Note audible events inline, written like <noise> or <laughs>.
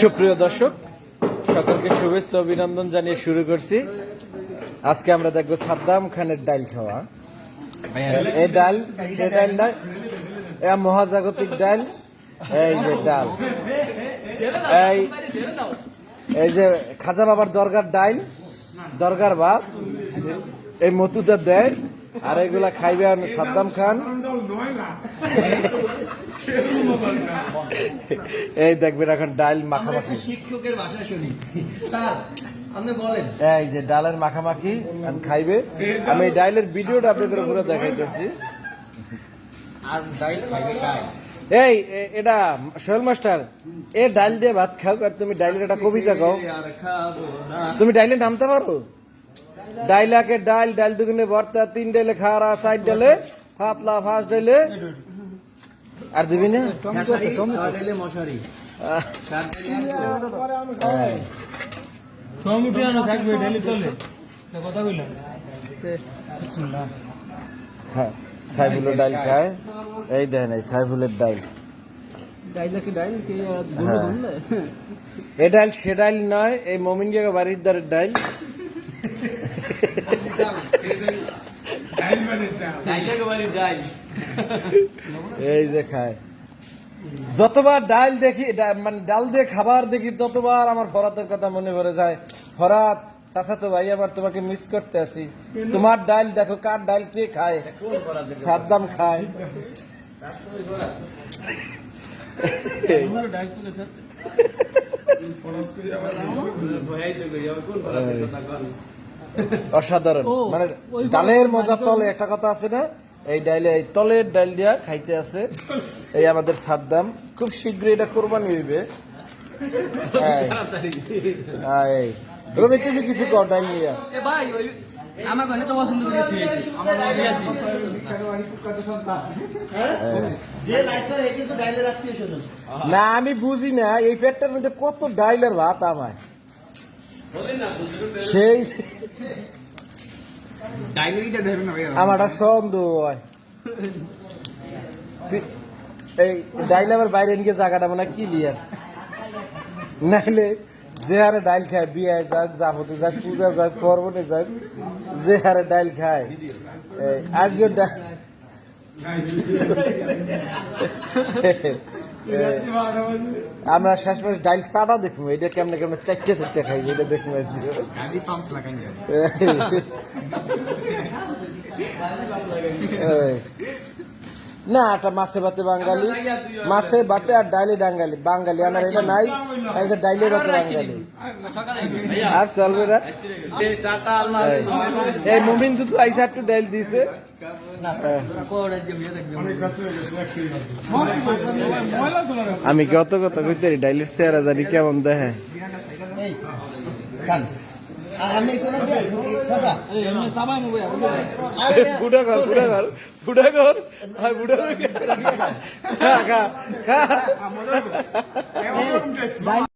সুপ্রিয় দর্শক, সকলকে শুভেচ্ছা অভিনন্দন জানিয়ে শুরু করছি। আজকে আমরা দেখব সাদ্দাম খানের ডাইল খাওয়া। এই ডাল, সে ডাল নয় মহাজাগতিক ডাল, এই যে ডাল। এই এই যে খাজা বাবার দরগার ডাইল, দরগার ভাত, এই মতুদা দেয়, আর এগুলা খাইবে সাদ্দাম খান। এই দেখবেন এখন ডাল মাখামাখি। শিক্ষকের ভাষা শুনি। স্যার এই যে ডালের মাখামাখি খাইবে। আমি এই ডালের ভিডিওটা আপনাদের পুরো দেখাইতেছি। আজ ডাইল খাইবে এই এটা সোহেল মাস্টার। এ ডাল দিয়ে ভাত খাও আর তুমি ডাইলের একটা কবিতা না। তুমি ডাইলে নামতে পারো? ডাইলাকে ডাল ডাল দুগুনে ভর্তা তিন ডালে খাওয়া সাইড ডালে ফাতলা ফার্স্ট ডালে আর দিবি না ডাইলে ডাইলে হ্যাঁ। টমেটো থাকবে হ্যাঁ সাইফুলের ডাল খায় এই দেখেন এই সাইফুলের ডাইলা ডাইল হ্যাঁ। এ ডাল সে ডাল নয় এই মমিন বাড়ির দ্বারের ডাল ডাইলে ডাইল এই যে খায়। যতবার ডাল দেখি মানে ডাল দিয়ে খাবার দেখি ততবার আমার ফরাতের কথা মনে পড়ে যায়। ফরাত চাচাতো ভাই আবার তোমাকে মিস করতে আসি। তোমার ডাল দেখো কার ডাল কে খায়। সাদ্দাম খায়। অসাধারণ। মানে ডালের মজা তলে একটা কথা আছে না? এই ডাইলে এই তলের ডাইল দিয়া খাইতে আছে। এই আমাদের সাদ্দাম। খুব শীঘ্রই এটা কোরবানি হইবে। রবি তুমি কিছু কর নিয়া আমার তো পছন্দ দিয়েছি আমার ডাইলে না আমি বুঝি না এই পেটটার মধ্যে কত ডাইলের ভাত আমায়। সেই ডাইলে কিটা না ভাই আমার সন্দেহ হয়। এই ডাইল আবার বাইরে নিয়ে জায়গাটা মানে ক্লিয়ার নাইলে যে হারে ডাইল খায় বিয়ে যাক যাবতে যাক পূজা যাক পর্বণে যাক যে হারে ডাইল খায় আজকে <laughs> <laughs> ডাইল শেষ মাস ডাইল চাটা দেখব এটা কেমনে কেমন চারটে চারটে খাই এটা দেখব আজকে পাম্প লাগাই। না এটা মাছে ভাতে বাঙালি। মাছে ভাতে আর ডাইলে ডাঙ্গালি বাঙালি আমার এটা নাই এই যে ডাইলে ভাতে বাঙালি। আর চলবে না এই। মুমিন দুটো আইসা একটু ডাইল দিছে। আমি কত কত কইতে ডাইলের চেহারা জানি কেমন দেখে। আর আমি কোন আমি সাবাই মুবে আরে বুড়া ঘর বুড়া ঘর বুড়া ঘর আর বুড়া খা খা খা